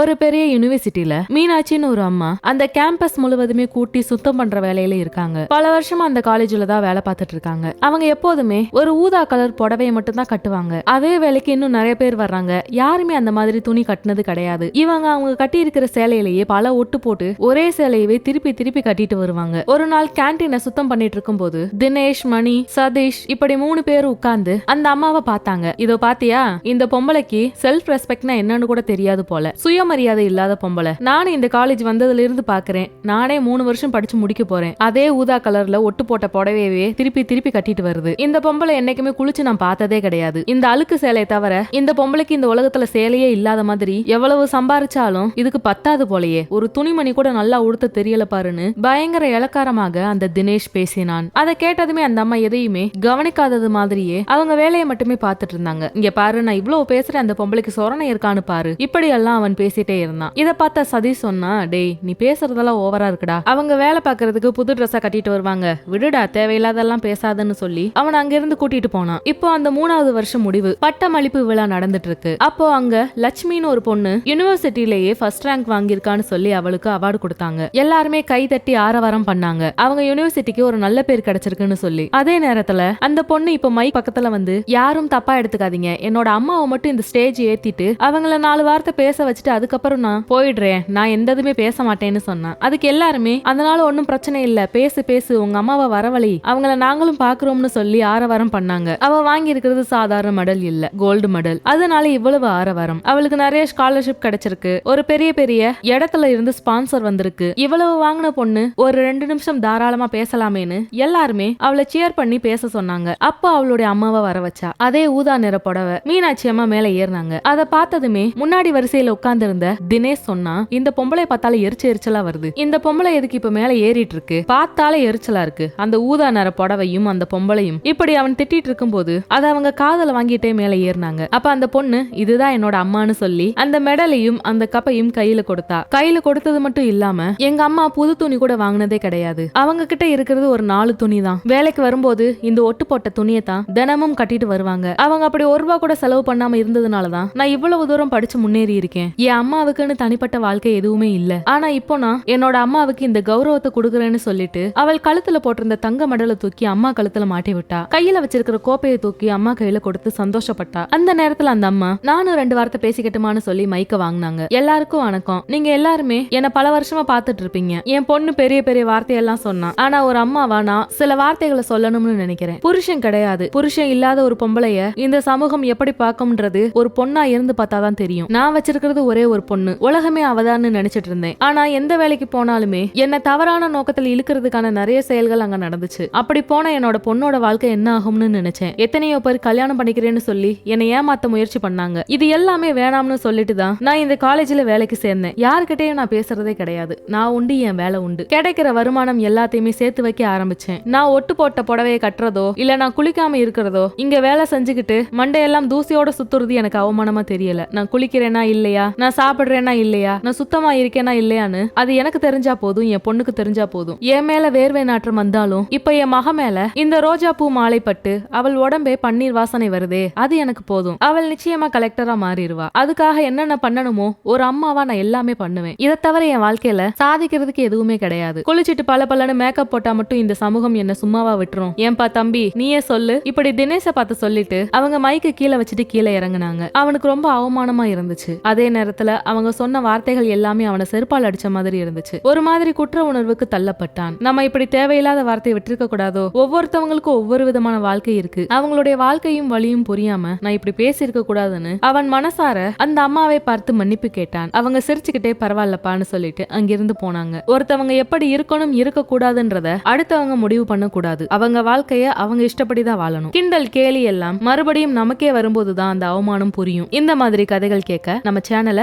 ஒரு பெரிய யூனிவர்சிட்டியில மீனாட்சின்னு ஒரு அம்மா அந்த கேம்பஸ் முழுவதுமே கூட்டி சுத்தம் பண்ற வேலையில இருக்காங்க. பல வருஷமா அந்த காலேஜ்ல தான் வேலை பார்த்துட்டு இருக்காங்க. அவங்க எப்போதுமே ஒரு ஊதா கலர் புடவையை மட்டும் தான் கட்டுவாங்க. அதே வேலைக்கு இன்னும் நிறைய பேர் வர்றாங்க. யாருமே அந்த மாதிரி துணி கட்டினது கிடையாது. இவங்க அவங்க கட்டி இருக்கிற சேலையிலேயே பல ஒட்டு போட்டு ஒரே சேலையவே திருப்பி திருப்பி கட்டிட்டு வருவாங்க. ஒரு நாள் கேன்டீனை சுத்தம் பண்ணிட்டு இருக்கும்போது தினேஷ் மணி சதீஷ் இப்படி மூணு பேர் உட்கார்ந்து அந்த அம்மாவை பார்த்தாங்க. இதோ பாத்தியா? இந்த பொம்பளைக்கு செல்ஃப் ரெஸ்பெக்ட்னா என்னன்னு கூட தெரியாது போல. சுயமரியாதை இல்லாத பொம்பளை. நானும் இந்த காலேஜ் வந்ததுல இருந்து பாக்குறேன். நானே மூணு வருஷம் படிச்சு முடிக்க போறேன். அதே ஊதா கலர்ல ஒட்டு போட்ட புடவையவே திருப்பி திருப்பி கட்டிட்டு வருது. இந்த பொம்பளை என்னைக்குமே குளிச்சு நான் பார்த்ததே கிடையாது. இந்த அழுக்கு சேலையை தவிர இந்த பொம்பளைக்கு இந்த உலகத்துல சேலையே இல்லாத மாதிரி எவ்வளவு சம்பாரிச்சாலும் இதுக்கு பத்தாது போலயே. ஒரு துணிமணி கூட நல்லா உடுத்த தெரியல பாருன்னு பயங்கர இலக்காரமாக அந்த தினேஷ் பேசினான். அதை கேட்டதுமே அந்த அம்மா எதையுமே கவனிக்காதது மாதிரியே அவங்க வேலையை மட்டுமே பார்த்துட்டு இருந்தாங்க. இங்க பாரு நான் இவ்வளவு பேசுறேன் அந்த பொம்பளைக்கு சொரணை இருக்கான்னு பாரு. இப்படியெல்லாம் அவன் பேசி பேசிட்டே இருந்தான். இதை பார்த்த சதீஷ் சொன்னா டேய் நீ பேசுறதெல்லாம் ஓவரா இருக்குடா. அவங்க வேலை பாக்குறதுக்கு புது ட்ரெஸ்ஸா கட்டிட்டு வருவாங்க. விடுடா தேவையில்லாதெல்லாம் பேசாதன்னு சொல்லி அவன் அங்கிருந்து கூட்டிட்டு போனான். இப்போ அந்த மூணாவது வருஷம் முடிவு. பட்டமளிப்பு விழா நடந்துட்டு இருக்கு அப்போ அங்க லட்சுமின்னு ஒரு பொண்ணு யூனிவர்சிட்டிலேயே ஃபர்ஸ்ட் ரேங்க் வாங்கியிருக்கான்னு சொல்லி அவளுக்கு அவார்டு கொடுத்தாங்க. எல்லாருமே கை தட்டி ஆரவாரம் பண்ணாங்க. அவங்க யூனிவர்சிட்டிக்கு ஒரு நல்ல பேர் கிடைச்சிருக்குன்னு சொல்லி. அதே நேரத்துல அந்த பொண்ணு இப்போ மை பக்கத்துல வந்து யாரும் தப்பா எடுத்துக்காதீங்க. என்னோட அம்மாவை மட்டும் இந்த ஸ்டேஜ் ஏத்திட்டு அவங்கள நாலு வார்த்தை பேச வச்சுட்டு அதுக்கப்புறம் நான் போயிடுறேன். நான் எந்ததுமே பேச மாட்டேன்னு சொன்னான். அதுக்கு எல்லாருமே அதனால ஒன்றும் பிரச்சனை இல்ல. பேசு பேசு உங்க அம்மாவை வரவழி. அவங்கள நாங்களும் பாக்குறோம்னு சொல்லி ஆரவாரம் பண்ணாங்க. அவ வாங்கி இருக்கிறது சாதாரண மெடல் இல்ல. Gold medal. அதனால இவ்வளவு ஆரவாரம். அவளுக்கு நிறைய ஸ்காலர்ஷிப் கிடைச்சிருக்கு. ஒரு பெரிய பெரிய இடத்துல இருந்து ஸ்பான்சர் வந்திருக்கு. இவ்வளவு வாங்கின பொண்ணு ஒரு ரெண்டு நிமிஷம் தாராளமா பேசலாமேன்னு எல்லாருமே அவளை சேர் பண்ணி பேச சொன்னாங்க. அப்போ அவளுடைய அம்மாவை வர வச்சா. அதே ஊதா நிற புடவை மீனாட்சி அம்மா மேல ஏறினாங்க. அதை பார்த்ததுமே முன்னாடி வரிசையில உட்கார்ந்து இருந்த தினேஷ் சொன்னா இந்த பொம்பளை பார்த்தாலே எரிச்சு எரிச்சலா வருது. இந்த பொம்பளை எதுக்கு இப்ப மேல ஏறிட்டு இருக்கு? பார்த்தாலே எரிச்சலா இருக்கு. அந்த ஊதா நிற புடவையும் அந்த பொம்பளையும். இப்படி அவன் திட்டிட்டு இருக்கும்போது அதை அவங்க காதல வாங்கிட்டே மேல ஏறினாங்க. அப்ப அந்த பொண்ணு இதுதான் என்னோட அம்மான்னு சொல்லி அந்த மெடலையும் அந்த கப்பையும் கையில கொடுத்தா. கையில கொடுத்தது மட்டும் இல்லாம எங்க அம்மா புது துணி கூட வாங்கினதே கிடையாது. அவங்க கிட்ட இருக்கிறது ஒரு நாலு துணி தான். வேலைக்கு வரும்போது இந்த ஒட்டு போட்ட துணியை தான் தினமும் கட்டிட்டு வருவாங்க. அவங்க அப்படி ஒரு ரூபா கூட செலவு பண்ணாம இருந்ததுனாலதான் நான் இவ்வளவு தூரம் படிச்சு முன்னேறி இருக்கேன். என் அம்மாவுக்குன்னு தனிப்பட்ட வாழ்க்கை எதுவுமே இல்ல. ஆனா இப்போ நான் என்னோட அம்மாவுக்கு இந்த கௌரவத்தை கொடுக்குறேன்னு சொல்லிட்டு அவள் கழுத்துல போட்டிருந்த தங்க மடலை தூக்கி அம்மா கழுத்துல மாட்டி விட்டா. கையில வச்சிருக்கிற கோப்பையை தூக்கி அம்மா கையில கொடுத்து சந்தோஷப்பட்டா. அந்த நேரத்துல அந்த அம்மா நானும் ரெண்டு வார்த்தை பேசிக்கட்டுமான்னு சொல்லி மைக்க வாங்கினாங்க. எல்லாருக்கும் வணக்கம். நீங்க எல்லாருமே என்ன பல வருஷமா பாத்துட்டு இருப்பீங்க. என் பொண்ணு பெரிய பெரிய வார்த்தையெல்லாம் சொன்னா. ஆனா ஒரு அம்மாவா நான் சில வார்த்தைகளை சொல்லணும்னு நினைக்கிறேன். புருஷன் கிடையாது. புருஷன் இல்லாத ஒரு பொம்பளைய இந்த சமூகம் எப்படி பார்க்கும்ன்றது ஒரு பொண்ணா இருந்து பார்த்தாதான் தெரியும். நான் வச்சிருக்கிறது ஒரே ஒரு பொண்ணு. உலகமே அவதான்னு நினைச்சிட்டு இருந்தேன் ஆனா எந்த வேலைக்கு போனாலுமே என்ன தவறான நோக்கத்துல இழுக்கிறதுக்கான நிறைய செயல்கள் அங்க நடந்துச்சு. அப்படி போன என்னோட பொண்ணோட வாழ்க்கை என்ன ஆகும்னு நினைச்சேன். எத்தனையோ பேர் கல்யாணம் பண்ணிக்கிறேன்னு சொல்லி என்னை ஏமாத்த முயற்சி பண்ணாங்க. இது எல்லாமே வேணாம்னு சொல்லிட்டு தான் நான் இந்த காலேஜ்ல வேலைக்கு சேர்ந்தேன். யாருக்கிட்டையும் நான் பேசுறதே கிடையாது. நான் உண்டு என் வேலை உண்டு. கிடைக்கிற வருமானம் எல்லாத்தையுமே சேர்த்து வைக்க ஆரம்பிச்சேன். நான் ஒட்டு போட்ட புடவையை கட்டுறதோ இல்ல நான் குளிக்காம இருக்கிறதோ இங்க வேலை செஞ்சுக்கிட்டு மண்டையெல்லாம் தூசியோட சுத்துறது எனக்கு அவமானமா தெரியல. நான் குளிக்கிறேனா இல்லையா? நான் சாப்பிடுறேனா இல்லையா? நான் சுத்தமா இருக்கேனா இல்லையான்னு? அது எனக்கு தெரிஞ்சா போதும் என் பொண்ணுக்கு தெரிஞ்சா போதும். என் மேல வேர்வை நாற்றம் வந்தாலும் இப்ப என் மக மேல இந்த ரோஜா பூ மாலை பட்டு அவள் உடம்பே பன்னீர் வாசனை வருதே அது எனக்கு போதும். அவள் நிச்சயமா கலெக்டரா மாறிடுவா. அதுக்காக என்னென்ன பண்ணணுமோ ஒரு அம்மாவா நான் எல்லாமே பண்ணுவேன். இதை தவிர என் வாழ்க்கையில சாதிக்கிறதுக்கு எதுவுமே கிடையாது. குளிச்சிட்டு பல பலன்னு மேக்கப் போட்டா மட்டும் இந்த சமூகம் என்ன சும்மாவா விட்டுரும். ஏன்பா தம்பி நீயே சொல்லு. இப்படி தினேஷ பார்த்து சொல்லிட்டு அவங்க மைக்கு கீழே வச்சுட்டு கீழே இறங்குனாங்க. அவனுக்கு ரொம்ப அவமானமா இருந்துச்சு. அதே நேரத்துல அவங்க சொன்ன வார்த்தைகள் எல்லாமே அவனை செருப்பால் அடிச்ச மாதிரி இருந்துச்சு. ஒரு மாதிரி குற்ற உணர்வுக்கு தள்ளப்பட்டான். நம்ம இப்படி தேவையில்லாத வார்த்தையை விட்டிருக்க கூடாதோ? ஒவ்வொருத்தவங்களுக்கும் ஒவ்வொரு விதமான வாழ்க்கை இருக்கு. அவங்களுடைய வாழ்க்கையும் வழியும் புரியாம நான் இப்படி பேசியிருக்க கூடாதுன்னு அவன் மனசார அந்த அம்மாவை பார்த்து மன்னிப்பு கேட்டான். அவங்க சிரிச்சுக்கிட்டே பரவாயில்லப்பான்னு சொல்லிட்டு அங்கிருந்து போனாங்க. ஒருத்தவங்க எப்படி இருக்கணும் இருக்க கூடாதுன்றத அடுத்தவங்க முடிவு பண்ண கூடாது அவங்க வாழ்க்கைய அவங்க இஷ்டப்படிதான் வாழணும். கிண்டல் கேலி எல்லாம் மறுபடியும் நமக்கே வரும்போதுதான் அந்த அவமானம் புரியும். இந்த மாதிரி கதைகள் கேட்க நம்ம சேனலை